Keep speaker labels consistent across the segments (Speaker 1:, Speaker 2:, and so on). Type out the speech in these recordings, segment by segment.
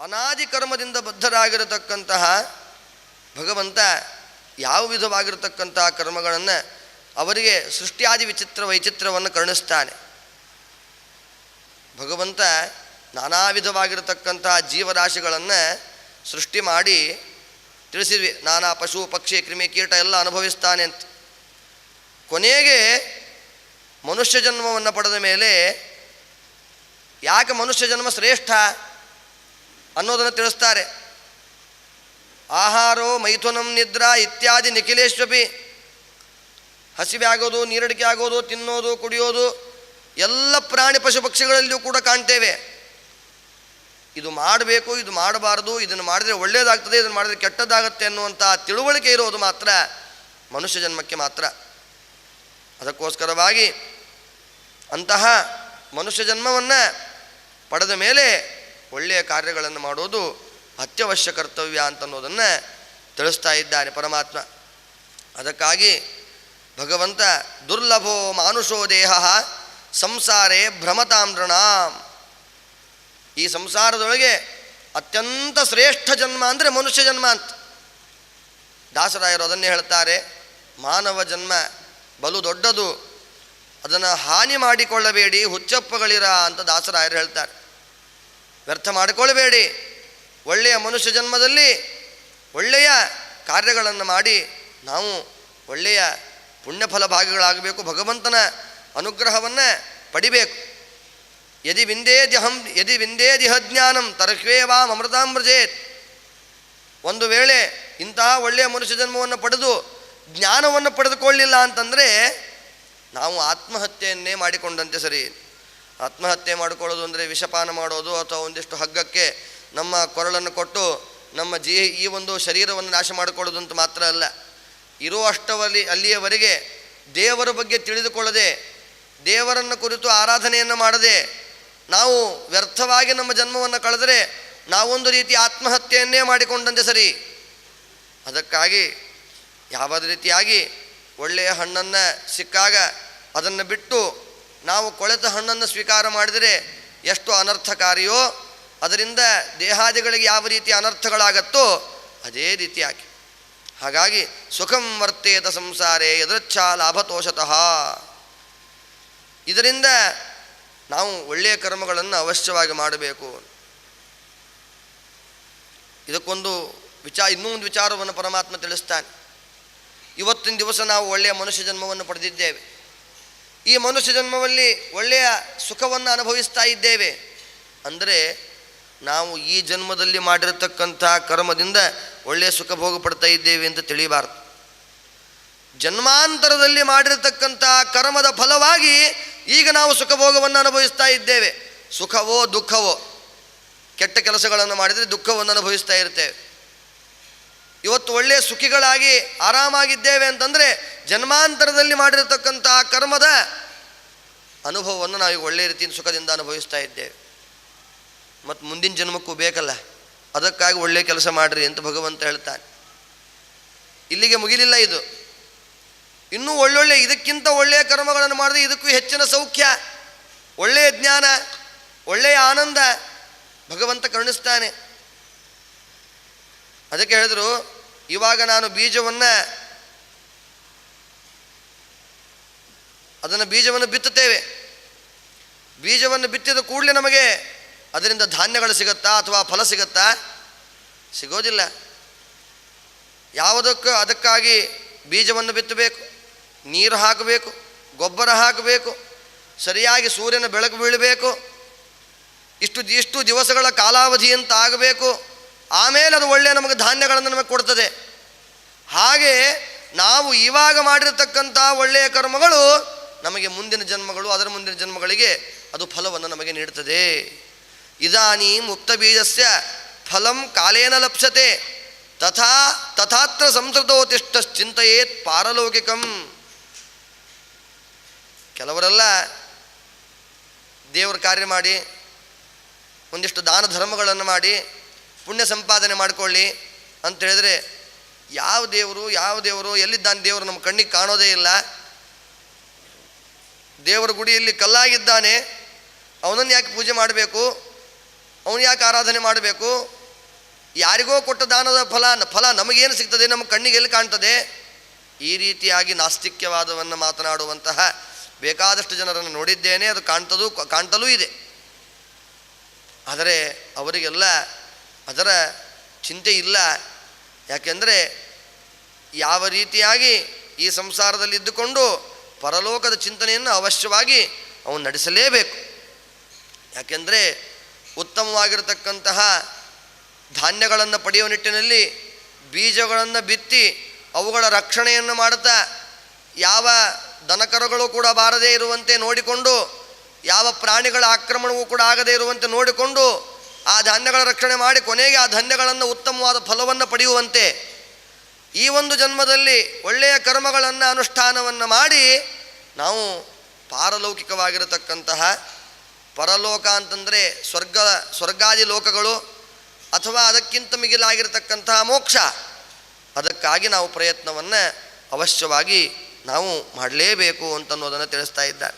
Speaker 1: ಅನಾದಿ ಕರ್ಮದಿಂದ ಬದ್ಧರಾಗಿರತಕ್ಕಂತಹ ಭಗವಂತ ಯಾವ ವಿಧವಾಗಿರತಕ್ಕಂತಹ ಕರ್ಮಗಳನ್ನು ಅವರಿಗೆ ಸೃಷ್ಟಿಯಾದಿ ವಿಚಿತ್ರ ವೈಚಿತ್ರವನ್ನು ಕರುಣಿಸ್ತಾನೆ. ಭಗವಂತ ನಾನಾ ವಿಧವಾಗಿರತಕ್ಕಂತಹ ಜೀವರಾಶಿಗಳನ್ನು ಸೃಷ್ಟಿ ಮಾಡಿ ತಿಳಿಸಿದ್ವಿ, ನಾನಾ ಪಶು, ಪಕ್ಷಿ, ಕ್ರಿಮಿ ಕೀಟ ಎಲ್ಲ ಅನುಭವಿಸ್ತಾನೆ ಅಂತ. ಕೊನೆಗೆ ಮನುಷ್ಯ ಜನ್ಮವನ್ನು ಪಡೆದ ಮೇಲೆ ಯಾಕೆ ಮನುಷ್ಯ ಜನ್ಮ ಶ್ರೇಷ್ಠ? ಅನ್ನೋದನ್ನು ತಿಳಿಸ್ತಾರೆ. ಆಹಾರೋ ಮೈಥುನಂ ನಿದ್ರಾ ಇತ್ಯಾದಿ ನಿಖಿಲೇಶ್ವಪಿ. ಹಸಿವೆ ಆಗೋದು, ನೀರಡಿಕೆ ಆಗೋದು, ತಿನ್ನೋದು, ಕುಡಿಯೋದು, ಎಲ್ಲ ಪ್ರಾಣಿ ಪಶು ಪಕ್ಷಿಗಳಲ್ಲಿಯೂ ಕೂಡ ಕಾಣ್ತೇವೆ. ಇದು ಮಾಡಬೇಕು, ಇದು ಮಾಡಬಾರದು, ಇದನ್ನು ಮಾಡಿದರೆ ಒಳ್ಳೆಯದಾಗ್ತದೆ ಇದನ್ನು ಮಾಡಿದರೆ ಕೆಟ್ಟದ್ದಾಗತ್ತೆ ಅನ್ನುವಂಥ ತಿಳುವಳಿಕೆ ಇರೋದು ಮಾತ್ರ ಮನುಷ್ಯ ಜನ್ಮಕ್ಕೆ ಮಾತ್ರ. ಅದಕ್ಕೋಸ್ಕರವಾಗಿ ಅಂತಹ ಮನುಷ್ಯ ಜನ್ಮವನ್ನು ಪಡೆದ ಮೇಲೆ ಒಳ್ಳೆಯ ಕಾರ್ಯಗಳನ್ನು ಮಾಡೋದು ಅತ್ಯವಶ್ಯ ಕರ್ತವ್ಯ ಅಂತನ್ನೋದನ್ನು ತಿಳಿಸ್ತಾ ಇದ್ದಾನೆ ಪರಮಾತ್ಮ. ಅದಕ್ಕಾಗಿ ಭಗವಂತ ದುರ್ಲಭೋ ಮಾನುಷೋ ದೇಹ ಸಂಸಾರೇ ಭ್ರಮತಾಮ್ರಣ ಈ ಸಂಸಾರದೊಳಗೆ ಅತ್ಯಂತ ಶ್ರೇಷ್ಠ ಜನ್ಮ ಅಂದರೆ ಮನುಷ್ಯ ಜನ್ಮ ಅಂತ. ದಾಸರಾಯರು ಅದನ್ನೇ ಹೇಳ್ತಾರೆ, ಮಾನವ ಜನ್ಮ ಬಲು ದೊಡ್ಡದು, ಅದನ್ನು ಹಾನಿ ಮಾಡಿಕೊಳ್ಳಬೇಡಿ, ಹುಚ್ಚಪ್ಪಗಳಿರ ಅಂತ ದಾಸರಾಯರು ಹೇಳ್ತಾರೆ. ವ್ಯರ್ಥ ಮಾಡಿಕೊಳ್ಳಬೇಡಿ. ಒಳ್ಳೆಯ ಮನುಷ್ಯ ಜನ್ಮದಲ್ಲಿ ಒಳ್ಳೆಯ ಕಾರ್ಯಗಳನ್ನು ಮಾಡಿ ನಾವು ಒಳ್ಳೆಯ ಪುಣ್ಯಫಲ ಭಾಗಗಳಾಗಬೇಕು. ಭಗವಂತನ ಅನುಗ್ರಹವನ್ನು ಪಡಿಬೇಕು. ಯದಿ ವಿಂದೇದ್ಯಹಂ ಯದಿ ವಿಂದೇದಿಹ ಜ್ಞಾನಂ ತರ್ಹ್ವೇವಾಂ ಅಮೃತಾಮೃಜೇತ್. ಒಂದು ವೇಳೆ ಇಂತಹ ಒಳ್ಳೆಯ ಮನುಷ್ಯ ಜನ್ಮವನ್ನು ಪಡೆದು ಜ್ಞಾನವನ್ನು ಪಡೆದುಕೊಳ್ಳಿಲ್ಲ ಅಂತಂದರೆ ನಾವು ಆತ್ಮಹತ್ಯೆಯನ್ನೇ ಮಾಡಿಕೊಂಡಂತೆ ಸರಿ. ಆತ್ಮಹತ್ಯೆ ಮಾಡಿಕೊಳ್ಳೋದು ಅಂದರೆ ವಿಷಪಾನ ಮಾಡೋದು ಅಥವಾ ಒಂದಿಷ್ಟು ಹಗ್ಗಕ್ಕೆ ನಮ್ಮ ಕೊರಳನ್ನು ಕೊಟ್ಟು ನಮ್ಮ ಜೀ ಈ ಒಂದು ಶರೀರವನ್ನು ನಾಶ ಮಾಡಿಕೊಳ್ಳೋದು ಅಂತ ಮಾತ್ರ ಅಲ್ಲ. ಇರೋ ಅಷ್ಟವಲ್ಲಿ ಅಲ್ಲಿಯವರೆಗೆ ದೇವರ ಬಗ್ಗೆ ತಿಳಿದುಕೊಳ್ಳದೆ, ದೇವರನ್ನು ಕುರಿತು ಆರಾಧನೆಯನ್ನು ಮಾಡದೆ, ನಾವು ವ್ಯರ್ಥವಾಗಿ ನಮ್ಮ ಜನ್ಮವನ್ನು ಕಳೆದರೆ ನಾವೊಂದು ರೀತಿ ಆತ್ಮಹತ್ಯೆಯನ್ನೇ ಮಾಡಿಕೊಂಡಂತೆ ಸರಿ. ಅದಕ್ಕಾಗಿ ಯಾವ ರೀತಿಯಾಗಿ ಒಳ್ಳೆಯ ಹಣ್ಣನ್ನು ಸಿಕ್ಕಾಗ ಅದನ್ನು ಬಿಟ್ಟು ನಾವು ಕೊಳೆತ ಹಣ್ಣನ್ನು ಸ್ವೀಕಾರ ಮಾಡಿದರೆ ಎಷ್ಟು ಅನರ್ಥಕಾರಿಯೋ, ಅದರಿಂದ ದೇಹಾದಿಗಳಿಗೆ ಯಾವ ರೀತಿ ಅನರ್ಥಗಳಾಗತ್ತೋ ಅದೇ ರೀತಿಯಾಗಿ. ಹಾಗಾಗಿ ಸುಖಂ ವರ್ತೇತ ಸಂಸಾರೇ ಎದೃಚ್ಛ ಲಾಭತೋಷತಃ. ಇದರಿಂದ ನಾವು ಒಳ್ಳೆಯ ಕರ್ಮಗಳನ್ನು ಅವಶ್ಯವಾಗಿ ಮಾಡಬೇಕು. ಇದಕ್ಕೊಂದು ವಿಚಾರ ಇನ್ನೂ ಒಂದು ವಿಚಾರವನ್ನು ಪರಮಾತ್ಮ ತಿಳಿಸ್ತಾನೆ. ಇವತ್ತಿನ ದಿವಸ ನಾವು ಒಳ್ಳೆಯ ಮನುಷ್ಯ ಜನ್ಮವನ್ನು ಪಡೆದಿದ್ದೇವೆ. ಈ ಮನುಷ್ಯ ಜನ್ಮದಲ್ಲಿ ಒಳ್ಳೆಯ ಸುಖವನ್ನು ಅನುಭವಿಸ್ತಾ ಇದ್ದೇವೆ. ಅಂದರೆ ನಾವು ಈ ಜನ್ಮದಲ್ಲಿ ಮಾಡಿರತಕ್ಕಂಥ ಕರ್ಮದಿಂದ ಒಳ್ಳೆಯ ಸುಖ ಭೋಗ ಪಡ್ತಾ ಇದ್ದೇವೆ ಅಂತ ತಿಳಿಬಾರ್ದು. ಜನ್ಮಾಂತರದಲ್ಲಿ ಮಾಡಿರತಕ್ಕಂಥ ಕರ್ಮದ ಫಲವಾಗಿ ಈಗ ನಾವು ಸುಖಭೋಗವನ್ನು ಅನುಭವಿಸ್ತಾ ಇದ್ದೇವೆ. ಸುಖವೋ ದುಃಖವೋ. ಕೆಟ್ಟ ಕೆಲಸಗಳನ್ನು ಮಾಡಿದರೆ ದುಃಖವನ್ನು ಅನುಭವಿಸ್ತಾ ಇರ್ತೇವೆ. ಇವತ್ತು ಒಳ್ಳೆಯ ಸುಖಿಗಳಾಗಿ ಆರಾಮಾಗಿದ್ದೇವೆ ಅಂತಂದರೆ ಜನ್ಮಾಂತರದಲ್ಲಿ ಮಾಡಿರತಕ್ಕಂಥ ಕರ್ಮದ ಅನುಭವವನ್ನು ನಾವೀಗ ಒಳ್ಳೆಯ ರೀತಿಯಿಂದ ಸುಖದಿಂದ ಅನುಭವಿಸ್ತಾ ಇದ್ದೇವೆ. ಮತ್ತು ಮುಂದಿನ ಜನ್ಮಕ್ಕೂ ಬೇಕಲ್ಲ. ಅದಕ್ಕಾಗಿ ಒಳ್ಳೆಯ ಕೆಲಸ ಮಾಡಿರಿ ಅಂತ ಭಗವಂತ ಹೇಳ್ತಾನೆ. ಇಲ್ಲಿಗೆ ಮುಗಿಲಿಲ್ಲ ಇದು. ಇನ್ನೂ ಒಳ್ಳೊಳ್ಳೆ ಇದಕ್ಕಿಂತ ಒಳ್ಳೆಯ ಕರ್ಮಗಳನ್ನು ಮಾಡಿದ್ರೆ ಇದಕ್ಕೂ ಹೆಚ್ಚಿನ ಸೌಖ್ಯ ಒಳ್ಳೆಯ ಜ್ಞಾನ ಒಳ್ಳೆಯ ಆನಂದ ಭಗವಂತ ಕರುಣಿಸ್ತಾನೆ. ಅದಕ್ಕೆ ಹೇಳಿದ್ರು, ಇವಾಗ ನಾನು ಬೀಜವನ್ನು ಅದನ್ನು ಬೀಜವನ್ನು ಬಿತ್ತುತ್ತೇವೆ. ಬೀಜವನ್ನು ಬಿತ್ತಿದ ಕೂಡಲೇ ನಮಗೆ ಅದರಿಂದ ಧಾನ್ಯಗಳು ಸಿಗುತ್ತಾ ಅಥವಾ ಫಲ ಸಿಗುತ್ತಾ? ಸಿಗೋದಿಲ್ಲ. ಯಾವುದಕ್ಕೂ, ಅದಕ್ಕಾಗಿ ಬೀಜವನ್ನು ಬಿತ್ತಬೇಕು? ನೀರು ಹಾಕಬೇಕು, ಗೊಬ್ಬರ ಹಾಕಬೇಕು, ಸರಿಯಾಗಿ ಸೂರ್ಯನ ಬೆಳಕು ಬೀಳಬೇಕು, ಇಷ್ಟು ಇಷ್ಟು ದಿವಸಗಳ ಕಾಲಾವಧಿ ಆಗಬೇಕು. ಆಮೇಲೆ ಅದು ಒಳ್ಳೆಯ ನಮಗೆ ಧಾನ್ಯಗಳನ್ನು ನಮಗೆ ಕೊಡ್ತದೆ. ಹಾಗೆ ನಾವು ಇವಾಗ ಮಾಡಿರತಕ್ಕಂಥ ಒಳ್ಳೆಯ ಕರ್ಮಗಳು ನಮಗೆ ಮುಂದಿನ ಜನ್ಮಗಳು, ಅದರ ಮುಂದಿನ ಜನ್ಮಗಳಿಗೆ ಅದು ಫಲವನ್ನು ನಮಗೆ ನೀಡುತ್ತದೆ ಇದಾನಿ ಮುಕ್ತ ಬೀಜಸ್ಯ ಫಲಂ ಕಾಲೇನ ಲಪ್ಸತೆ ತಥಾ ತಥಾತ್ರ ಸಂಸ್ಕೃತೋತಿಷ್ಠ ಚಿಂತೆಯೇತ್ ಪಾರಲೌಕಿಕಂ. ಕೆಲವರೆಲ್ಲ ದೇವರ ಕಾರ್ಯ ಮಾಡಿ, ಒಂದಿಷ್ಟು ದಾನ ಧರ್ಮಗಳನ್ನು ಮಾಡಿ ಪುಣ್ಯ ಸಂಪಾದನೆ ಮಾಡಿಕೊಳ್ಳಿ ಅಂತ ಹೇಳಿದ್ರೆ, ಯಾವ ದೇವರು ಯಾವ ದೇವರು, ಎಲ್ಲಿದ್ದಾನೆ ದೇವರು ನಮ್ಮ ಕಣ್ಣಿಗೆ ಕಾಣೋದೇ ಇಲ್ಲ. ದೇವರ ಗುಡಿಯಲ್ಲಿ ಕಲ್ಲಾಗಿದ್ದಾನೆ, ಅವನನ್ನು ಯಾಕೆ ಪೂಜೆ ಮಾಡಬೇಕು, ಅವನು ಯಾಕೆ ಆರಾಧನೆ ಮಾಡಬೇಕು, ಯಾರಿಗೋ ಕೊಟ್ಟ ದಾನದ ಫಲ ಫಲ ನಮಗೇನು ಸಿಗ್ತದೆ, ನಮ್ಮ ಕಣ್ಣಿಗೆ ಎಲ್ಲಿ ಕಾಣ್ತದೆ? ಈ ರೀತಿಯಾಗಿ ನಾಸ್ತಿಕ್ಯವಾದವನ್ನು ಮಾತನಾಡುವಂತಹ ಬೇಕಾದಷ್ಟು ಜನರನ್ನು ನೋಡಿದ್ದೇನೆ, ಅದು ಕಾಣ್ತದೂ, ಕಾಣ್ತಲೂ ಇದೆ. ಆದರೆ ಅವರಿಗೆಲ್ಲ ಅದರ ಚಿಂತೆ ಇಲ್ಲ. ಯಾಕೆಂದರೆ ಯಾವ ರೀತಿಯಾಗಿ ಈ ಸಂಸಾರದಲ್ಲಿ ಇದ್ದುಕೊಂಡು ಪರಲೋಕದ ಚಿಂತನೆಯನ್ನು ಅವಶ್ಯವಾಗಿ ಅವನು ನಡೆಸಲೇಬೇಕು. ಯಾಕೆಂದರೆ ಉತ್ತಮವಾಗಿರತಕ್ಕಂತಹ ಧಾನ್ಯಗಳನ್ನು ಪಡೆಯುವ ನಿಟ್ಟಿನಲ್ಲಿ ಬೀಜಗಳನ್ನು ಬಿತ್ತಿ ಅವುಗಳ ರಕ್ಷಣೆಯನ್ನು ಮಾಡುತ್ತಾ ಯಾವ ದನಕರುಗಳು ಕೂಡ ಬಾರದೇ ಇರುವಂತೆ ನೋಡಿಕೊಂಡು, ಯಾವ ಪ್ರಾಣಿಗಳ ಆಕ್ರಮಣವೂ ಕೂಡ ಆಗದೇ ಇರುವಂತೆ ನೋಡಿಕೊಂಡು ಆ ಧಾನ್ಯಗಳ ರಕ್ಷಣೆ ಮಾಡಿ ಕೊನೆಗೆ ಆ ಧಾನ್ಯಗಳನ್ನು ಉತ್ತಮವಾದ ಫಲವನ್ನು ಪಡೆಯುವಂತೆ ಈ ಒಂದು ಜನ್ಮದಲ್ಲಿ ಒಳ್ಳೆಯ ಕರ್ಮಗಳನ್ನು ಅನುಷ್ಠಾನವನ್ನು ಮಾಡಿ ನಾವು ಪಾರಲೌಕಿಕವಾಗಿರತಕ್ಕಂತಹ ಪರಲೋಕ ಅಂತಂದರೆ ಸ್ವರ್ಗ, ಸ್ವರ್ಗಾದಿ ಲೋಕಗಳು ಅಥವಾ ಅದಕ್ಕಿಂತ ಮಿಗಿಲಾಗಿರತಕ್ಕಂತಹ ಮೋಕ್ಷ. ಅದಕ್ಕಾಗಿ ನಾವು ಪ್ರಯತ್ನವನ್ನು ಅವಶ್ಯವಾಗಿ ನಾವು ಮಾಡಲೇಬೇಕು ಅಂತನ್ನೋದನ್ನು ತಿಳಿಸ್ತಾ ಇದ್ದಾರೆ.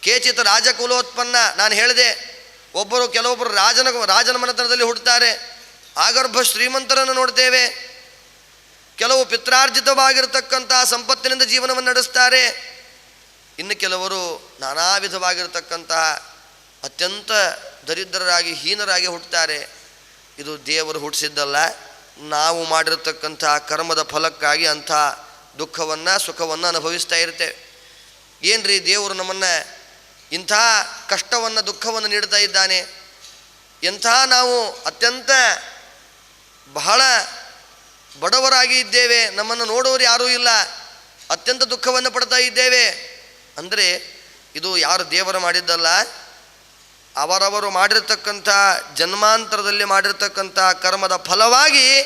Speaker 1: ಕೇಚಿತ ರಾಜಕುಲೋತ್ಪನ್ನ ನಾನು ಹೇಳಿದೆ ಒಬ್ಬರು ಕೆಲವೊಬ್ಬರು ರಾಜನ ರಾಜನ ಮನೆತನದಲ್ಲಿ ಹುಡ್ತಾರೆ ಆಗರ್ಭ ಶ್ರೀಮಂತರನ್ನು ನೋಡ್ತೇವೆ. ಕೆಲವು ಪಿತ್ರಾರ್ಜಿತವಾಗಿರತಕ್ಕಂತಹ ಸಂಪತ್ತಿನಿಂದ ಜೀವನವನ್ನು ನಡೆಸ್ತಾರೆ. ಇನ್ನು ಕೆಲವರು ನಾನಾ ವಿಧವಾಗಿರತಕ್ಕಂತಹ ಅತ್ಯಂತ ದರಿದ್ರರಾಗಿ, ಹೀನರಾಗಿ ಹುಟ್ಟುತ್ತಾರೆ. ಇದು ದೇವರು ಹುಟ್ಟಿಸಿದ್ದಲ್ಲ. ನಾವು ಮಾಡಿರತಕ್ಕಂಥ ಕರ್ಮದ ಫಲಕ್ಕಾಗಿ ಅಂಥ ದುಃಖವನ್ನು, ಸುಖವನ್ನು ಅನುಭವಿಸ್ತಾ ಇರ್ತೇವೆ. ಏನ್ರಿ ದೇವರು ನಮ್ಮನ್ನು ಇಂಥ ಕಷ್ಟವನ್ನು, ದುಃಖವನ್ನು ನೀಡ್ತಾ ಇದ್ದಾನೆ. ಎಂಥ ನಾವು ಅತ್ಯಂತ ಬಹಳ ಬಡವರಾಗಿ ಇದ್ದೇವೆ, ನಮ್ಮನ್ನು ನೋಡೋರು ಯಾರೂ ಇಲ್ಲ, ಅತ್ಯಂತ ದುಃಖವನ್ನು ಪಡ್ತಾ ಇದ್ದೇವೆ. ಅಂದರೆ ಇದು ಯಾರು ದೇವರು ಮಾಡಿದ್ದಲ್ಲ? ಅವರವರು ಮಾಡಿರ್ತಕ್ಕಂಥ ಜನ್ಮಾಂತರದಲ್ಲಿ ಮಾಡಿರ್ತಕ್ಕಂಥ ಕರ್ಮದ ಫಲವಾಗಿ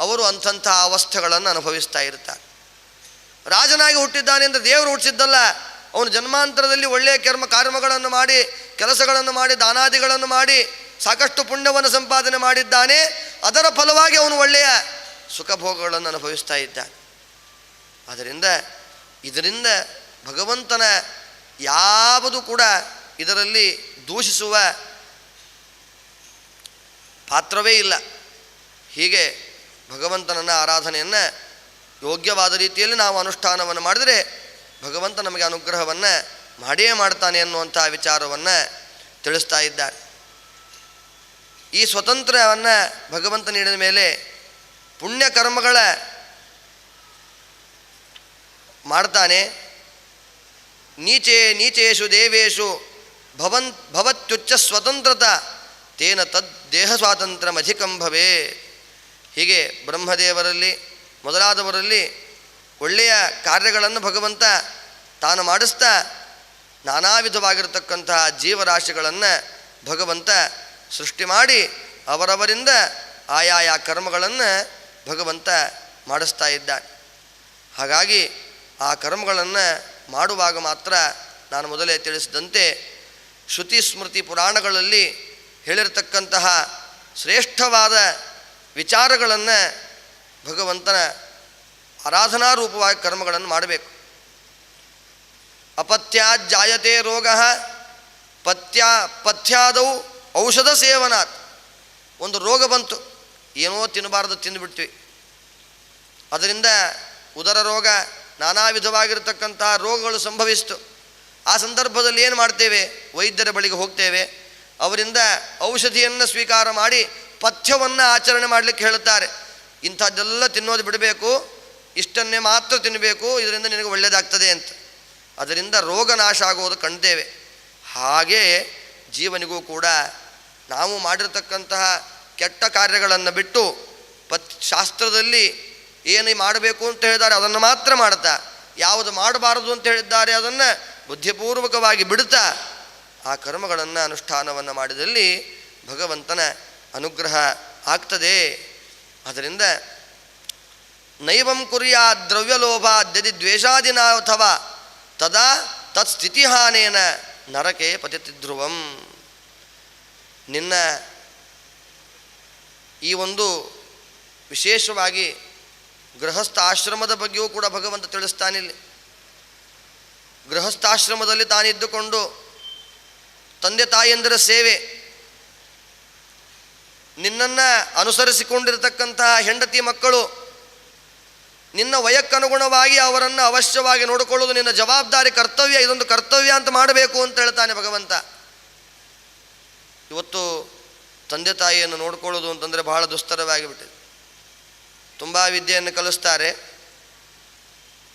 Speaker 1: ಅವರು ಅಂಥಂಥ ಅವಸ್ಥೆಗಳನ್ನು ಅನುಭವಿಸ್ತಾ ಇರ್ತಾರೆ. ರಾಜನಾಗಿ ಹುಟ್ಟಿದ್ದಾನೆ ಅಂದರೆ ದೇವರು ಹುಟ್ಟಿಸಿದ್ದಲ್ಲ ಅವನು ಜನ್ಮಾಂತರದಲ್ಲಿ ಒಳ್ಳೆಯ ಕರ್ಮ ಕರ್ಮಗಳನ್ನು ಮಾಡಿ, ಕೆಲಸಗಳನ್ನು ಮಾಡಿ, ದಾನಾದಿಗಳನ್ನು ಮಾಡಿ, ಸಾಕಷ್ಟು ಪುಣ್ಯವನ್ನು ಸಂಪಾದನೆ ಮಾಡಿದ್ದಾನೆ. ಅದರ ಫಲವಾಗಿ ಅವನು ಒಳ್ಳೆಯ ಸುಖಭೋಗಗಳನ್ನು ಅನುಭವಿಸ್ತಾ ಇದ್ದಾನೆ. ಆದ್ದರಿಂದ ಇದರಿಂದ ಭಗವಂತನ ಯಾವುದು ಕೂಡ ಇದರಲ್ಲಿ ದೂಷಿಸುವ ಪಾತ್ರವೇ ಇಲ್ಲ. ಹೀಗೆ ಭಗವಂತನನ್ನ ಆರಾಧನೆಯನ್ನು ಯೋಗ್ಯವಾದ ರೀತಿಯಲ್ಲಿ ನಾವು ಅನುಷ್ಠಾನವನ್ನು ಮಾಡಿದರೆ ಭಗವಂತ ನಮಗೆ ಅನುಗ್ರಹವನ್ನು ಮಾಡಿಯೇ ಮಾಡ್ತಾನೆ ಅನ್ನುವಂಥ ವಿಚಾರವನ್ನು ತಿಳಿಸ್ತಾ ಇದ್ದಾರೆ. ಈ ಸ್ವತಂತ್ರವನ್ನು ಭಗವಂತ ನೀಡಿದ ಮೇಲೆ ಪುಣ್ಯಕರ್ಮಗಳ ಮಾಡ್ತಾನೆ. ನೀಚೆ ನೀಚೇಶು ದೇವೇಶು ಭವನ್ ಭವತ್ಯುಚ್ಚ ಸ್ವತಂತ್ರತ ತೇನ ತದ್ ದೇಹ ಸ್ವಾತಂತ್ರ್ಯ ಅಧಿಕಂ ಭವೇ ಹೀಗೆ ಬ್ರಹ್ಮದೇವರಲ್ಲಿ ಮೊದಲಾದವರಲ್ಲಿ ಒಳ್ಳೆಯ ಕಾರ್ಯಗಳನ್ನು ಭಗವಂತ ತಾನು ಮಾಡಿಸ್ತಾ ನಾನಾ ವಿಧವಾಗಿರತಕ್ಕಂತಹ ಜೀವರಾಶಿಗಳನ್ನು ಭಗವಂತ ಸೃಷ್ಟಿ ಮಾಡಿ ಅವರವರಿಂದ ಆಯಾಯ ಕರ್ಮಗಳನ್ನು ಭಗವಂತ ಮಾಡಿಸ್ತಾ ಇದ್ದ ಹಾಗಾಗಿ ಆ ಕರ್ಮಗಳನ್ನು ಮಾಡುವಾಗ ಮಾತ್ರ ನಾನು ಮೊದಲೇ ತಿಳಿಸಿದಂತೆ ಶ್ರುತಿ ಸ್ಮೃತಿ ಪುರಾಣಗಳಲ್ಲಿ ಹೇಳಿರತಕ್ಕಂತಹ ಶ್ರೇಷ್ಠವಾದ ವಿಚಾರಗಳನ್ನು ಭಗವಂತನ ಆರಾಧನಾ ರೂಪವಾಗಿ ಕರ್ಮಗಳನ್ನು ಮಾಡಬೇಕು. ಅಪತ್ಯಾತ್ ಜಾಯತೆ ರೋಗ ಪಥ್ಯ ಪಥ್ಯಾದವು ಔಷಧ ಸೇವನಾತ್. ಒಂದು ರೋಗ ಬಂತು, ಏನೋ ತಿನ್ನಬಾರ್ದು, ತಿಂದುಬಿಡ್ತೀವಿ. ಅದರಿಂದ ಉದರ ರೋಗ, ನಾನಾ ವಿಧವಾಗಿರತಕ್ಕಂತಹ ರೋಗಗಳು ಸಂಭವಿಸ್ತು. ಆ ಸಂದರ್ಭದಲ್ಲಿ ಏನು ಮಾಡ್ತೇವೆ? ವೈದ್ಯರ ಬಳಿಗೆ ಹೋಗ್ತೇವೆ. ಅವರಿಂದ ಔಷಧಿಯನ್ನು ಸ್ವೀಕಾರ ಮಾಡಿ ಪಥ್ಯವನ್ನು ಆಚರಣೆ ಮಾಡಲಿಕ್ಕೆ ಹೇಳುತ್ತಾರೆ. ಇಂಥದ್ದೆಲ್ಲ ತಿನ್ನೋದು ಬಿಡಬೇಕು. ಇಷ್ಟನ್ನೇ ಮಾತ್ರ ತಿನ್ನಬೇಕು ಇದರಿಂದ ನಿನಗೆ ಒಳ್ಳೆಯದಾಗ್ತದೆ ಅಂತ. ಅದರಿಂದ ರೋಗ ನಾಶ ಆಗೋದು ಕಣ್ತೇವೆ ಹಾಗೇ ಜೀವನಿಗೂ ಕೂಡ ನಾವು ಮಾಡಿರತಕ್ಕಂತಹ ಕೆಟ್ಟ ಕಾರ್ಯಗಳನ್ನು ಬಿಟ್ಟು ಪತ್, ಶಾಸ್ತ್ರದಲ್ಲಿ ಏನು ಮಾಡಬೇಕು ಅಂತ ಹೇಳಿದ್ದಾರೆ, ಅದನ್ನು ಮಾತ್ರ ಮಾಡ್ತಾ, ಯಾವುದು ಮಾಡಬಾರದು ಅಂತ ಹೇಳಿದ್ದಾರೆ, ಅದನ್ನು ಬುದ್ಧಿಪೂರ್ವಕವಾಗಿ ಬಿಡುತ್ತಾ, ಆ ಕರ್ಮಗಳನ್ನು, ಅನುಷ್ಠಾನವನ್ನು ಮಾಡಿದಲ್ಲಿ ಭಗವಂತನ ಅನುಗ್ರಹ ಆಗ್ತದೆ. ಅದರಿಂದ ನೈವಂ ಕುರಿಯ ದ್ರವ್ಯಲೋಭ ದದಿ ದ್ವೇಷಾದಿನ ಅಥವಾ ತದಾ ತತ್ಸ್ಥಿತಿಹಾನೇನ ನರಕೆ ಪತಿತಿ ಧ್ರುವಂ ನಿನ್ನ ಈ ಒಂದು ವಿಶೇಷವಾಗಿ ಗೃಹಸ್ಥ ಆಶ್ರಮದ ಬಗ್ಗೆಯೂ ಕೂಡ ಭಗವಂತ ತಿಳಿಸ್ತಾನಿಲ್ಲಿ ಗೃಹಸ್ಥಾಶ್ರಮದಲ್ಲಿ ತಾನಿದ್ದುಕೊಂಡು ತಂದೆ ತಾಯಿಯಂದರ ಸೇವೆ, ನಿನ್ನನ್ನು ಅನುಸರಿಸಿಕೊಂಡಿರತಕ್ಕಂತಹ ಹೆಂಡತಿ ಮಕ್ಕಳು ನಿನ್ನ ವಯಕ್ಕನುಗುಣವಾಗಿ ಅವರನ್ನು ಅವಶ್ಯವಾಗಿ ನೋಡಿಕೊಳ್ಳೋದು ನಿನ್ನ ಜವಾಬ್ದಾರಿ, ಕರ್ತವ್ಯ, ಇದೊಂದು ಕರ್ತವ್ಯ ಅಂತ ಮಾಡಬೇಕು ಅಂತ ಹೇಳ್ತಾನೆ ಭಗವಂತ. ಇವತ್ತು ತಂದೆ ತಾಯಿಯನ್ನು ನೋಡ್ಕೊಳ್ಳೋದು ಅಂತಂದರೆ ಬಹಳ ದುಸ್ತರವಾಗಿಬಿಟ್ಟಿದೆ. ತುಂಬ ವಿದ್ಯೆಯನ್ನು ಕಲಿಸ್ತಾರೆ.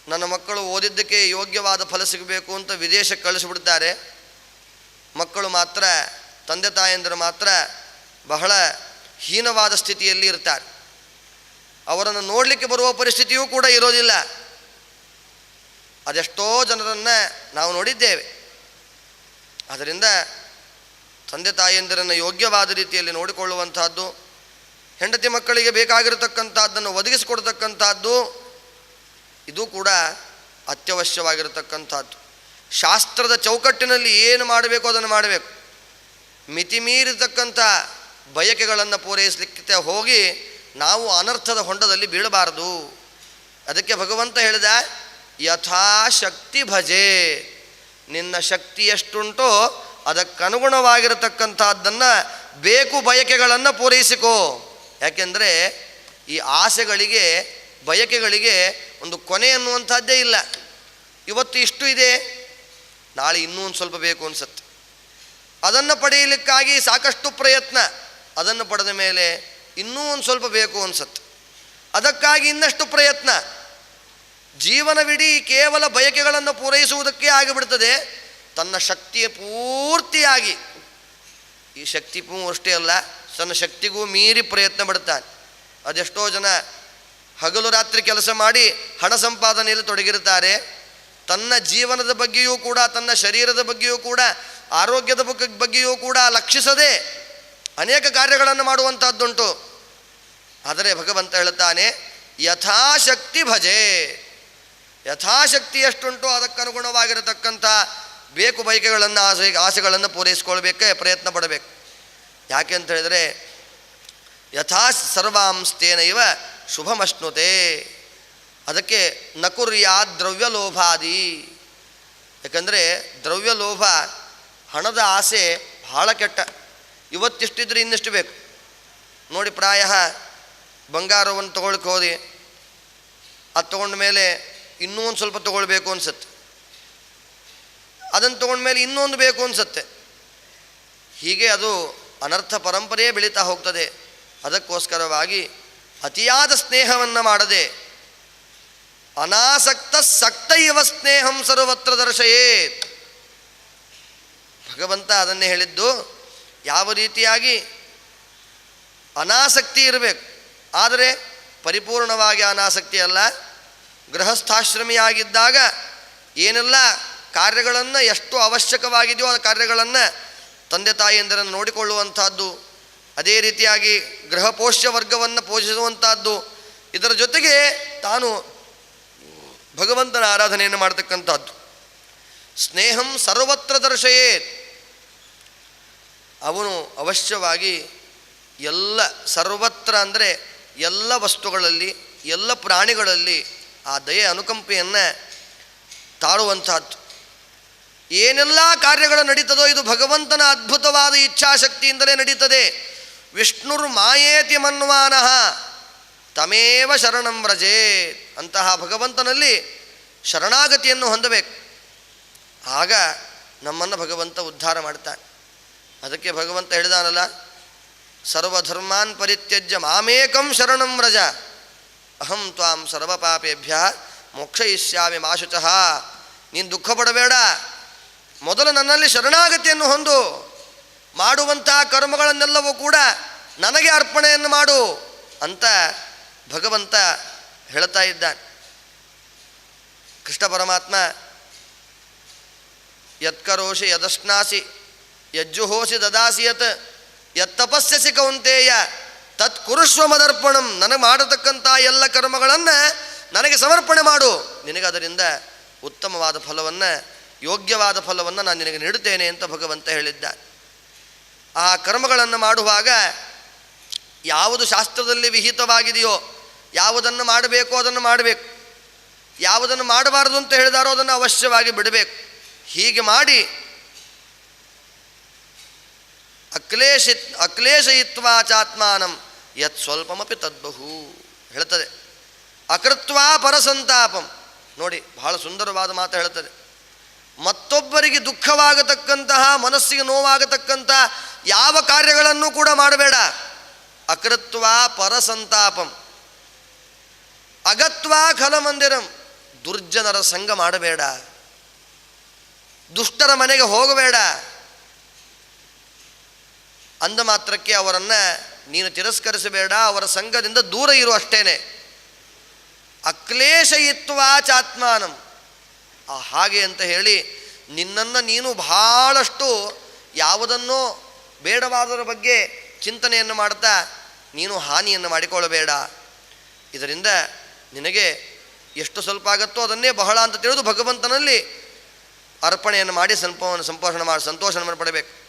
Speaker 1: ನನ್ನ ಮಕ್ಕಳು ಓದಿದ್ದಕ್ಕೆ ಯೋಗ್ಯವಾದ ಫಲ ಸಿಗಬೇಕು ಅಂತ ವಿದೇಶಕ್ಕೆ ಕಳಿಸಿಬಿಡ್ತಾರೆ. ಮಕ್ಕಳು ಮಾತ್ರ, ತಂದೆ ತಾಯಂದಿರು ಮಾತ್ರ ಬಹಳ ಹೀನವಾದ ಸ್ಥಿತಿಯಲ್ಲಿ ಇರ್ತಾರೆ. ಅವರನ್ನು ನೋಡಲಿಕ್ಕೆ ಬರುವ ಪರಿಸ್ಥಿತಿಯೂ ಕೂಡ ಇರೋದಿಲ್ಲ. ಅದೆಷ್ಟೋ ಜನರನ್ನು ನಾವು ನೋಡಿದ್ದೇವೆ. ಅದರಿಂದ ತಂದೆ ತಾಯಿಯಂದಿರನ್ನು ಯೋಗ್ಯವಾದ ರೀತಿಯಲ್ಲಿ ನೋಡಿಕೊಳ್ಳುವಂತಹದ್ದು, ಹೆಂಡತಿ ಮಕ್ಕಳಿಗೆ ಬೇಕಾಗಿರತಕ್ಕಂಥದ್ದನ್ನು ಒದಗಿಸಿಕೊಡ್ತಕ್ಕಂಥದ್ದು ಇದು ಕೂಡ ಅತ್ಯವಶ್ಯವಾಗಿರತಕ್ಕಂಥದ್ದು ಶಾಸ್ತ್ರದ ಚೌಕಟ್ಟಿನಲ್ಲಿ ಏನು ಮಾಡಬೇಕು ಅದನ್ನು ಮಾಡಬೇಕು. ಮಿತಿ ಮೀರಿರತಕ್ಕಂಥ ಬಯಕೆಗಳನ್ನು ಪೂರೈಸಲಿಕ್ಕೆ ಹೋಗಿ ನಾವು ಅನರ್ಥದ ಹೊಂಡದಲ್ಲಿ ಬೀಳಬಾರದು. ಅದಕ್ಕೆ ಭಗವಂತ ಹೇಳಿದ ಯಥಾಶಕ್ತಿ ಭಜೆ. ನಿನ್ನ ಶಕ್ತಿ ಎಷ್ಟುಂಟೋ ಅದಕ್ಕನುಗುಣವಾಗಿರತಕ್ಕಂಥದ್ದನ್ನು ಬೇಕು ಬಯಕೆಗಳನ್ನು ಪೂರೈಸಿಕೋ. ಯಾಕೆಂದರೆ ಈ ಆಸೆಗಳಿಗೆ, ಬಯಕೆಗಳಿಗೆ ಒಂದು ಕೊನೆ ಅನ್ನುವಂಥದ್ದೇ ಇಲ್ಲ. ಇವತ್ತು ಇಷ್ಟು ಇದೆ. ನಾಳೆ ಇನ್ನೂ ಒಂದು ಸ್ವಲ್ಪ ಬೇಕು ಅನ್ಸುತ್ತೆ. ಅದನ್ನು ಪಡೆಯಲಿಕ್ಕಾಗಿ ಸಾಕಷ್ಟು ಪ್ರಯತ್ನ. ಅದನ್ನು ಪಡೆದ ಮೇಲೆ ಇನ್ನೂ ಒಂದು ಸ್ವಲ್ಪ ಬೇಕು ಅನ್ಸುತ್ತೆ. ಅದಕ್ಕಾಗಿ ಇನ್ನಷ್ಟು ಪ್ರಯತ್ನ. ಜೀವನವಿಡೀ ಕೇವಲ ಬಯಕೆಗಳನ್ನು ಪೂರೈಸುವುದಕ್ಕೆ ಆಗಿಬಿಡ್ತದೆ. ತನ್ನ ಶಕ್ತಿಯ ಪೂರ್ತಿಯಾಗಿ. ಈ ಶಕ್ತಿ ಅಷ್ಟೇ ಅಲ್ಲ, ತನ್ನ ಶಕ್ತಿಗೂ ಮೀರಿ ಪ್ರಯತ್ನ ಪಡ್ತಾನೆ. ಅದೆಷ್ಟೋ ಜನ ಹಗಲು ರಾತ್ರಿ ಕೆಲಸ ಮಾಡಿ ಹಣ ಸಂಪಾದನೆಯಲ್ಲಿ ತೊಡಗಿರುತ್ತಾರೆ. ತನ್ನ ಜೀವನದ ಬಗ್ಗೆಯೂ ಕೂಡ, ತನ್ನ ಶರೀರದ ಬಗ್ಗೆಯೂ ಕೂಡ, ಆರೋಗ್ಯದ ಬಗ್ಗೆ ಬಗ್ಗೆಯೂ ಕೂಡ ಲಕ್ಷಿಸದೆ ಅನೇಕ ಕಾರ್ಯಗಳನ್ನು ಮಾಡುವಂಥದ್ದುಂಟು ಆದರೆ ಭಗವಂತ ಹೇಳುತ್ತಾನೆ, ಯಥಾಶಕ್ತಿ ಭಜೆ. ಯಥಾಶಕ್ತಿ ಎಷ್ಟುಂಟು ಅದಕ್ಕನುಗುಣವಾಗಿರತಕ್ಕಂಥ ಬೇಕು ಬಯಕೆಗಳನ್ನು, ಆಸೆ, ಆಸೆಗಳನ್ನು ಪೂರೈಸ್ಕೊಳ್ಬೇಕೆ ಪ್ರಯತ್ನ ಪಡಬೇಕು. ಯಾಕೆ ಅಂತ ಹೇಳಿದರೆ, ಯಥಾ ಸರ್ವಾಂಸ್ತೇನ ಇವ ಶುಭಮಶ್ನುತೆ. ಅದಕ್ಕೆ ನಕುರ್ಯಾ ದ್ರವ್ಯಲೋಭಾದಿ. ಯಾಕಂದರೆ ದ್ರವ್ಯಲೋಭ ಹಣದ ಆಸೆ ಭಾಳ ಕೆಟ್ಟ. ಇವತ್ತಿಷ್ಟಿದ್ರೆ ಇನ್ನಿಷ್ಟು ಬೇಕು? ನೋಡಿ ಪ್ರಾಯ ಬಂಗಾರವನ್ನು ತೊಗೊಳಕ್ಕೆ ಹೋದಿ. ಅದು ತೊಗೊಂಡ ಮೇಲೆ ಇನ್ನೂ ಒಂದು ಸ್ವಲ್ಪ ತೊಗೊಳ್ಬೇಕು ಅನಿಸುತ್ತೆ. ಅದನ್ನು ತೊಗೊಂಡ್ಮೇಲೆ ಇನ್ನೊಂದು ಬೇಕು ಅನಿಸುತ್ತೆ. ಹೀಗೆ ಅದು ಅನರ್ಥ ಪರಂಪರೆಯೇ ಬೆಳೀತಾ ಹೋಗ್ತದೆ. ಅದಕ್ಕೋಸ್ಕರವಾಗಿ ಅತಿಯಾದ ಸ್ನೇಹವನ್ನು ಮಾಡದೆ ಅನಾಸಕ್ತ ಸಕ್ತ ಇವ ಸ್ನೇಹಂ ಸರ್ವತ್ರ ದರ್ಶಯೇತ್. ಭಗವಂತ ಅದನ್ನೇ ಹೇಳಿದ್ದು ಯಾವ ರೀತಿಯಾಗಿ ಅನಾಸಕ್ತಿ ಇರಬೇಕು. ಆದರೆ ಪರಿಪೂರ್ಣವಾಗಿ ಅನಾಸಕ್ತಿ ಅಲ್ಲ. ಗೃಹಸ್ಥಾಶ್ರಮಿಯಾಗಿದ್ದಾಗ ಏನೆಲ್ಲ ಕಾರ್ಯಗಳನ್ನು, ಎಷ್ಟು ಅವಶ್ಯಕವಾಗಿದೆಯೋ ಆ ಕಾರ್ಯಗಳನ್ನು ತಂದೆ ತಾಯಿಯಂದರನ್ನು ನೋಡಿಕೊಳ್ಳುವಂಥದ್ದು ಅದೇ ರೀತಿಯಾಗಿ ಗೃಹ ಪೋಷ್ಯ ವರ್ಗವನ್ನು ಪೋಷಿಸುವಂಥದ್ದು ಇದರ ಜೊತೆಗೆ ತಾನು ಭಗವಂತನ ಆರಾಧನೆಯನ್ನು ಮಾಡ್ತಕ್ಕಂಥದ್ದು ಸ್ನೇಹಂ ಸರ್ವತ್ರ ದರ್ಶಯೇತ್. ಅವನು ಅವಶ್ಯವಾಗಿ ಎಲ್ಲ ಸರ್ವತ್ರ ಅಂದರೆ ಎಲ್ಲ ವಸ್ತುಗಳಲ್ಲಿ, ಎಲ್ಲ ಪ್ರಾಣಿಗಳಲ್ಲಿ ಆ ದಯೆ ಅನುಕಂಪೆಯನ್ನು ತಾಳುವಂತಹದ್ದು ಏನೆಲ್ಲ ಕಾರ್ಯಗಳು ನಡೀತದೋ ಇದು ಭಗವಂತನ ಅದ್ಭುತವಾದ ಇಚ್ಛಾಶಕ್ತಿಯಿಂದಲೇ ನಡೀತದೆ. ವಿಷ್ಣುರ್ ಮಾಯೇತಿ ಮನ್ವಾನಃ, ತಮೇವ ಶರಣಂ ವ್ರಜೇ ಅಂತಹ ಭಗವಂತನಲ್ಲಿ ಶರಣಾಗತಿಯನ್ನು ಹೊಂದಬೇಕು. ಆಗ ನಮ್ಮನ್ನು ಭಗವಂತ ಉದ್ಧಾರ ಮಾಡ್ತಾನೆ. ಅದಕ್ಕೆ ಭಗವಂತ ಹೇಳಿದಾನಲ್ಲ, ಸರ್ವಧರ್ಮಾನ್ ಪರಿತ್ಯಜ್ಯ ಮಾಮೇಕಂ ಶರಣಂ ವ್ರಜ. ಅಹಂ ತ್ವಾಂ ಸರ್ವಪಾಪೇಭ್ಯ ಮೋಕ್ಷಯಿಷ್ಯಾಮಿ ಮಾಶುಚಃ. ನೀನು ದುಃಖ ಪಡಬೇಡ. ಮೊದಲು ನನ್ನಲ್ಲಿ ಶರಣಾಗತಿಯನ್ನು ಹೊಂದು ಮಾಡುವಂತಹ ಕರ್ಮಗಳನ್ನೆಲ್ಲವೂ ಕೂಡ ನನಗೆ ಅರ್ಪಣೆಯನ್ನು ಮಾಡು ಅಂತ ಭಗವಂತ ಹೇಳ್ತಾ ಇದ್ದಾನೆ. ಕೃಷ್ಣ ಪರಮಾತ್ಮ, ಯತ್ಕರೋಷಿ ಯದಶ್ನಾಸಿ ಯಜ್ಜುಹೋಸಿ ದದಾಸಿ ಯತ್ ಯತ್ತಪಸ್ಯಸಿ ಕೌಂತೇಯ, ತತ್ ಕುರುಶ್ವ ಮದರ್ಪಣಂ ನನಗೆ ಮಾಡತಕ್ಕಂಥ ಎಲ್ಲ ಕರ್ಮಗಳನ್ನು ನನಗೆ ಸಮರ್ಪಣೆ ಮಾಡು. ನಿನಗೆ ಅದರಿಂದ ಉತ್ತಮವಾದ ಫಲವನ್ನು, ಯೋಗ್ಯವಾದ ಫಲವನ್ನು ನಾನು ನಿನಗೆ ನೀಡುತ್ತೇನೆ ಅಂತ ಭಗವಂತ ಹೇಳಿದ್ದ ಆ ಕರ್ಮಗಳನ್ನು ಮಾಡುವಾಗ ಯಾವುದು ಶಾಸ್ತ್ರದಲ್ಲಿ ವಿಹಿತವಾಗಿದೆಯೋ, ಯಾವುದನ್ನು ಮಾಡಬೇಕೋ ಅದನ್ನು ಮಾಡಬೇಕು. ಯಾವುದನ್ನು ಮಾಡಬಾರದು ಅಂತ ಹೇಳಿದಾರೋ ಅದನ್ನು ಅವಶ್ಯವಾಗಿ ಬಿಡಬೇಕು. ಹೀಗೆ ಮಾಡಿ ಅಕ್ಲೇಶ ಅಕ್ಲೇಶಯಿತ್ವಾ ಚಾತ್ಮಾನಂ ಯತ್ ಸ್ವಲ್ಪಮಪಿ ತದ್ಬಹು ಹೇಳ್ತದೆ. ಅಕೃತ್ವಾ ಪರಸಂತಾಪಂ. ನೋಡಿ, ಬಹಳ ಸುಂದರವಾದ ಮಾತು ಹೇಳ್ತದೆ. ಮತ್ತೊಬ್ಬರಿಗೆ ದುಃಖವಾಗತಕ್ಕಂತಹ, ಮನಸ್ಸಿಗೆ ನೋವಾಗತಕ್ಕಂಥ ಯಾವ ಕಾರ್ಯಗಳನ್ನು ಕೂಡ ಮಾಡಬೇಡ. ಅಕೃತ್ವಾ ಪರಸಂತಾಪಂ. ಅಗತ್ವಾ ಖಲಮಂದಿರಂ. ದುರ್ಜನರ ಸಂಘ ಮಾಡಬೇಡ. ದುಷ್ಟರ ಮನೆಗೆ ಹೋಗಬೇಡ. ಅಂದ ಮಾತ್ರಕ್ಕೆ ಅವರನ್ನು ನೀನು ತಿರಸ್ಕರಿಸಬೇಡ, ಅವರ ಸಂಘದಿಂದ ದೂರ ಇರು ಅಷ್ಟೇನೆ. ಅಕ್ಲೇಶಯಿತ್ವಾಚಾತ್ಮಾನಂ ಹಾಗೆ ಅಂತ ಹೇಳಿ ನಿನ್ನನ್ನು ನೀನು ಬಹಳಷ್ಟು ಯಾವುದನ್ನೋ ಬೇಡವಾದರ ಬಗ್ಗೆ ಚಿಂತನೆಯನ್ನು ಮಾಡ್ತಾ ನೀನು ಹಾನಿಯನ್ನು ಮಾಡಿಕೊಳ್ಳಬೇಡ. ಇದರಿಂದ ನಿನಗೆ ಎಷ್ಟು ಸ್ವಲ್ಪ ಆಗುತ್ತೋ ಅದನ್ನೇ ಬಹಳ ಅಂತ ತಿಳಿದು ಭಗವಂತನಲ್ಲಿ ಅರ್ಪಣೆಯನ್ನು ಮಾಡಿ ಸಂಪೋ, ಸಂಪೋಷಣೆ ಮಾಡಿ, ಸಂತೋಷವನ್ನು ಪಡಬೇಕು.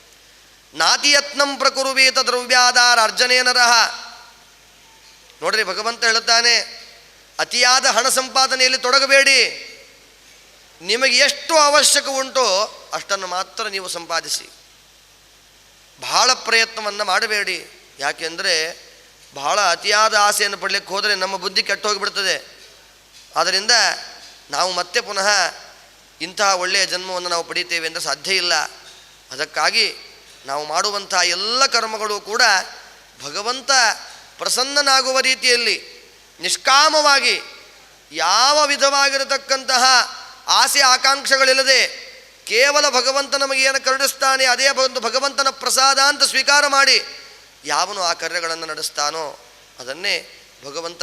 Speaker 1: ನಾತಿಯತ್ನಂ ಪ್ರಕುರುವೀತ ದ್ರವ್ಯಾಧಾರ ಅರ್ಜನೇನರಹ ನೋಡ್ರಿ, ಭಗವಂತ ಹೇಳುತ್ತಾನೆ, ಅತಿಯಾದ ಹಣ ಸಂಪಾದನೆಯಲ್ಲಿ ತೊಡಗಬೇಡಿ. ನಿಮಗೆ ಎಷ್ಟು ಅವಶ್ಯಕ ಉಂಟೋ ಅಷ್ಟನ್ನು ಮಾತ್ರ ನೀವು ಸಂಪಾದಿಸಿ. ಬಹಳ ಪ್ರಯತ್ನವನ್ನು ಮಾಡಬೇಡಿ. ಯಾಕೆಂದರೆ ಬಹಳ ಅತಿಯಾದ ಆಸೆಯನ್ನು ಪಡಲಿಕ್ಕೆ ಹೋದರೆ ನಮ್ಮ ಬುದ್ಧಿ ಕೆಟ್ಟೋಗಿಬಿಡ್ತದೆ. ಆದ್ದರಿಂದ ನಾವು ಮತ್ತೆ ಪುನಃ ಇಂತಹ ಒಳ್ಳೆಯ ಜನ್ಮವನ್ನು ನಾವು ಪಡೀತೇವೆ ಅಂದರೆ ಸಾಧ್ಯ ಇಲ್ಲ. ಅದಕ್ಕಾಗಿ ನಾವು ಮಾಡುವಂಥ ಎಲ್ಲ ಕರ್ಮಗಳು ಕೂಡ ಭಗವಂತ ಪ್ರಸನ್ನನಾಗುವ ರೀತಿಯಲ್ಲಿ ನಿಷ್ಕಾಮವಾಗಿ ಯಾವ ವಿಧವಾಗಿರತಕ್ಕಂತಹ ಆಸೆ ಆಕಾಂಕ್ಷೆಗಳಿಲ್ಲದೆ ಕೇವಲ ಭಗವಂತ ನಮಗೆ ಏನು ಕರುಣಿಸ್ತಾನೆ, ಅದೇ ಒಂದು ಭಗವಂತನ ಪ್ರಸಾದ ಅಂತ ಸ್ವೀಕಾರ ಮಾಡಿ ಯಾವನು ಆ ಕಾರ್ಯಗಳನ್ನು ನಡೆಸ್ತಾನೋ ಅದನ್ನೇ ಭಗವಂತ.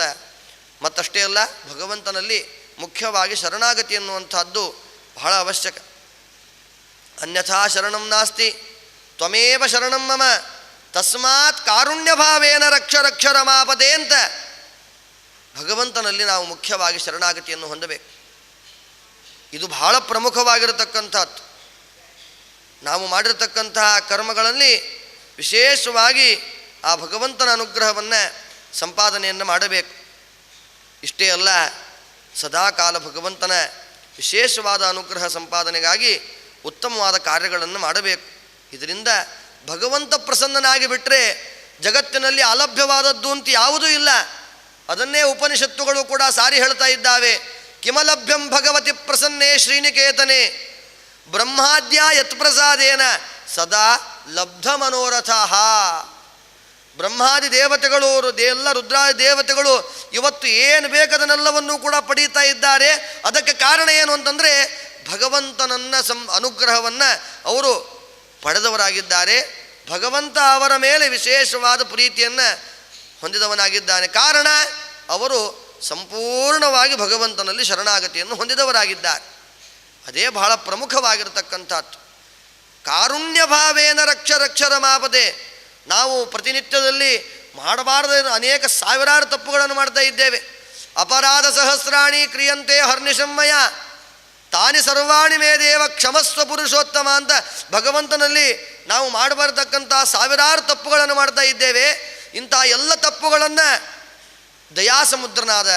Speaker 1: ಮತ್ತಷ್ಟೇ ಅಲ್ಲ, ಭಗವಂತನಲ್ಲಿ ಮುಖ್ಯವಾಗಿ ಶರಣಾಗತಿ ಎನ್ನುವಂಥದ್ದು ಬಹಳ ಅವಶ್ಯಕ. ಅನ್ಯಥಾ ಶರಣಂ ನಾಸ್ತಿ. ತ್ವಮೇವ ಶರಣಂ ಮಮ. ತಸ್ಮಾತ್ ಕಾರುಣ್ಯ ಭಾವೇನ ರಕ್ಷ ರಕ್ಷ ರಮಾಪದೆ ಅಂತ. ಭಗವಂತನಲ್ಲಿ ನಾವು ಮುಖ್ಯವಾಗಿ ಶರಣಾಗತಿಯನ್ನು ಹೊಂದಬೇಕು. ಇದು ಬಹಳ ಪ್ರಮುಖವಾಗಿರತಕ್ಕಂಥದ್ದು. ನಾವು ಮಾಡಿರತಕ್ಕಂತಹ ಕರ್ಮಗಳಲ್ಲಿ ವಿಶೇಷವಾಗಿ ಆ ಭಗವಂತನ ಅನುಗ್ರಹವನ್ನು ಸಂಪಾದನೆಯನ್ನು ಮಾಡಬೇಕು. ಇಷ್ಟೇ ಅಲ್ಲ ಸದಾಕಾಲ ಭಗವಂತನ ವಿಶೇಷವಾದ ಅನುಗ್ರಹ ಸಂಪಾದನೆಗಾಗಿ ಉತ್ತಮವಾದ ಕಾರ್ಯಗಳನ್ನು ಮಾಡಬೇಕು. ಇದರಿಂದ ಭಗವಂತ ಪ್ರಸನ್ನನಾಗಿ ಬಿಟ್ಟರೆ ಜಗತ್ತಿನಲ್ಲಿ ಅಲಭ್ಯವಾದದ್ದು ಅಂತ ಯಾವುದೂ ಇಲ್ಲ. ಅದನ್ನೇ ಉಪನಿಷತ್ತುಗಳು ಕೂಡ ಸಾರಿ ಹೇಳ್ತಾ ಇದ್ದಾವೆ. ಕಿಮಲಭ್ಯಂ ಭಗವತಿ ಪ್ರಸನ್ನೇ ಶ್ರೀನಿಕೇತನೆ. ಬ್ರಹ್ಮಾದ್ಯ ಯತ್ಪ್ರಸಾದೇನ ಸದಾ ಲಬ್ಧ ಮನೋರಥ ಬ್ರಹ್ಮಾದಿ ದೇವತೆಗಳು, ಎಲ್ಲ ರುದ್ರಾದಿ ದೇವತೆಗಳು ಇವತ್ತು ಏನು ಬೇಕದನ್ನೆಲ್ಲವನ್ನೂ ಕೂಡ ಪಡೀತಾ ಇದ್ದಾರೆ. ಅದಕ್ಕೆ ಕಾರಣ ಏನು ಅಂತಂದರೆ ಭಗವಂತನನ್ನ ಸಂ ಅನುಗ್ರಹವನ್ನು ಅವರು ಪಡೆದವರಾಗಿದ್ದಾರೆ. ಭಗವಂತ ಅವರ ಮೇಲೆ ವಿಶೇಷವಾದ ಪ್ರೀತಿಯನ್ನು ಹೊಂದಿದವನಾಗಿದ್ದಾನೆ. ಕಾರಣ, ಅವರು ಸಂಪೂರ್ಣವಾಗಿ ಭಗವಂತನಲ್ಲಿ ಶರಣಾಗತಿಯನ್ನು ಹೊಂದಿದವರಾಗಿದ್ದಾರೆ. ಅದೇ ಬಹಳ ಪ್ರಮುಖವಾಗಿರತಕ್ಕಂಥದ್ದು. ಕಾರುಣ್ಯ ಭಾವೇನ ರಕ್ಷ ರಕ್ಷರ ಮಾಪದೆ ನಾವು ಪ್ರತಿನಿತ್ಯದಲ್ಲಿ ಮಾಡಬಾರದ ಅನೇಕ ಸಾವಿರಾರು ತಪ್ಪುಗಳನ್ನು ಮಾಡ್ತಾ ಇದ್ದೇವೆ. ಅಪರಾಧ ಸಹಸ್ರಾಣಿ ಕ್ರಿಯಂತೆ ಹರ್ನಿಶಮ್ಮಯ ತಾನಿ ಸರ್ವಾಣಿ ಮೇ ದೇವ ಕ್ಷಮಸ್ವ ಪುರುಷೋತ್ತಮ ಅಂತ ಭಗವಂತನಲ್ಲಿ ನಾವು ಮಾಡಬಾರ್ದಕ್ಕಂಥ ಸಾವಿರಾರು ತಪ್ಪುಗಳನ್ನು ಮಾಡ್ತಾ ಇದ್ದೇವೆ. ಇಂಥ ಎಲ್ಲ ತಪ್ಪುಗಳನ್ನು ದಯಾಸಮುದ್ರನಾದ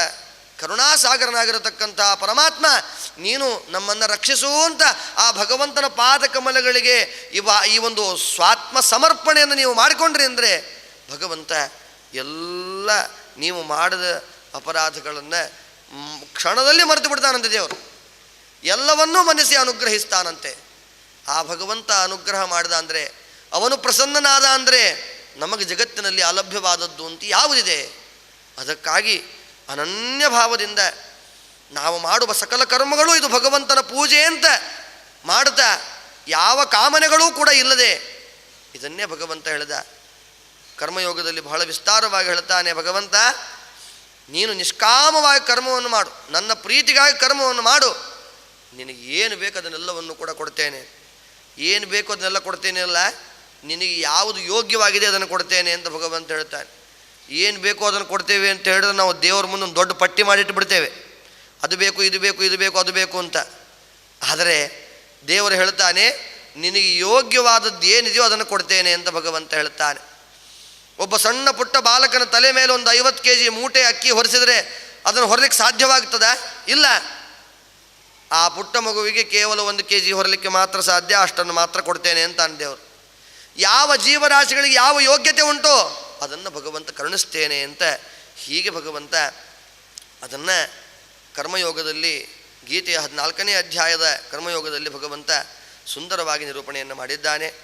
Speaker 1: ಕರುಣಾಸಾಗರನಾಗಿರತಕ್ಕಂಥ ಪರಮಾತ್ಮ ನೀನು ನಮ್ಮನ್ನು ರಕ್ಷಿಸು ಅಂತ ಆ ಭಗವಂತನ ಪಾದಕಮಲಗಳಿಗೆ ಇವ ಈ ಒಂದು ಸ್ವಾತ್ಮ ಸಮರ್ಪಣೆಯನ್ನು ನೀವು ಮಾಡಿಕೊಂಡ್ರಿ ಅಂದರೆ ಭಗವಂತ ಎಲ್ಲ ನೀವು ಮಾಡಿದ ಅಪರಾಧಗಳನ್ನು ಕ್ಷಣದಲ್ಲಿ ಮರೆತು ಬಿಡ್ತಾನಂತೆ ದೇವರು. ಎಲ್ಲವನ್ನೂ ಮನಸ್ಸಿ ಅನುಗ್ರಹಿಸ್ತಾನಂತೆ. ಆ ಭಗವಂತ ಅನುಗ್ರಹ ಮಾಡಿದ ಅಂದರೆ, ಅವನು ಪ್ರಸನ್ನನಾದ ಅಂದರೆ ನಮಗೆ ಜಗತ್ತಿನಲ್ಲಿ ಅಲಭ್ಯವಾದದ್ದು ಅಂತ ಯಾವುದಿದೆ? ಅದಕ್ಕಾಗಿ ಅನನ್ಯ ಭಾವದಿಂದ ನಾವು ಮಾಡುವ ಸಕಲ ಕರ್ಮಗಳು ಇದು ಭಗವಂತನ ಪೂಜೆ ಅಂತ ಮಾಡ್ತಾ ಯಾವ ಕಾಮನೆಗಳೂ ಕೂಡ ಇಲ್ಲದೆ ಇದನ್ನೇ ಭಗವಂತ ಹೇಳಿದ. ಕರ್ಮಯೋಗದಲ್ಲಿ ಬಹಳ ವಿಸ್ತಾರವಾಗಿ ಹೇಳ್ತಾನೆ, ಭಗವಂತ, ನೀನು ನಿಷ್ಕಾಮವಾಗಿ ಕರ್ಮವನ್ನು ಮಾಡು. ನನ್ನ ಪ್ರೀತಿಗಾಗಿ ಕರ್ಮವನ್ನು ಮಾಡು. ನಿನಗೆ ಏನು ಬೇಕು ಅದನ್ನೆಲ್ಲವನ್ನು ಕೂಡ ಕೊಡ್ತೇನೆ. ಏನು ಬೇಕು ಅದನ್ನೆಲ್ಲ ಕೊಡ್ತೇನೆ ಅಲ್ಲ? ನಿನಗೆ ಯಾವುದು ಯೋಗ್ಯವಾಗಿದೆ ಅದನ್ನು ಕೊಡ್ತೇನೆ ಅಂತ ಭಗವಂತ ಹೇಳ್ತಾನೆ. ಏನು ಬೇಕು ಅದನ್ನು ಕೊಡ್ತೇವೆ ಅಂತ ಹೇಳಿದ್ರೆ ನಾವು ದೇವರ ಮುಂದೆ ಒಂದು ದೊಡ್ಡ ಪಟ್ಟಿ ಮಾಡಿಟ್ಬಿಡ್ತೇವೆ ಅದು ಬೇಕು, ಇದು ಬೇಕು ಇದು ಬೇಕು, ಅದು ಬೇಕು ಅಂತ. ಆದರೆ ದೇವರು ಹೇಳ್ತಾನೆ, ನಿನಗೆ ಯೋಗ್ಯವಾದದ್ದು ಏನಿದೆಯೋ ಅದನ್ನು ಕೊಡ್ತೇನೆ ಅಂತ ಭಗವಂತ ಹೇಳ್ತಾನೆ. ಒಬ್ಬ ಸಣ್ಣ ಪುಟ್ಟ ಬಾಲಕನ ತಲೆ ಮೇಲೆ ಒಂದು ಐವತ್ತು ಕೆ ಜಿ ಮೂಟೆ ಅಕ್ಕಿ ಹೊರಿಸಿದರೆ ಅದನ್ನು ಹೊರಲಿಕ್ಕೆ ಸಾಧ್ಯವಾಗ್ತದ? ಇಲ್ಲ. ಆ ಪುಟ್ಟ ಮಗುವಿಗೆ ಕೇವಲ ಒಂದು ಕೆ ಜಿ ಹೊರಲಿಕ್ಕೆ ಮಾತ್ರ ಸಾಧ್ಯ, ಅಷ್ಟನ್ನು ಮಾತ್ರ ಕೊಡ್ತೇನೆ ಅಂತ ಅಂದೇವರು ಯಾವ ಜೀವರಾಶಿಗಳಿಗೆ ಯಾವ ಯೋಗ್ಯತೆ ಉಂಟೋ ಅದನ್ನು ಭಗವಂತ ಕರುಣಿಸ್ತೇನೆ ಅಂತ, ಹೀಗೆ ಭಗವಂತ ಅದನ್ನು ಕರ್ಮಯೋಗದಲ್ಲಿ, ಗೀತೆಯ ಹದಿನಾಲ್ಕನೇ ಅಧ್ಯಾಯದ ಕರ್ಮಯೋಗದಲ್ಲಿ ಭಗವಂತ ಸುಂದರವಾಗಿ ನಿರೂಪಣೆಯನ್ನು ಮಾಡಿದ್ದಾನೆ.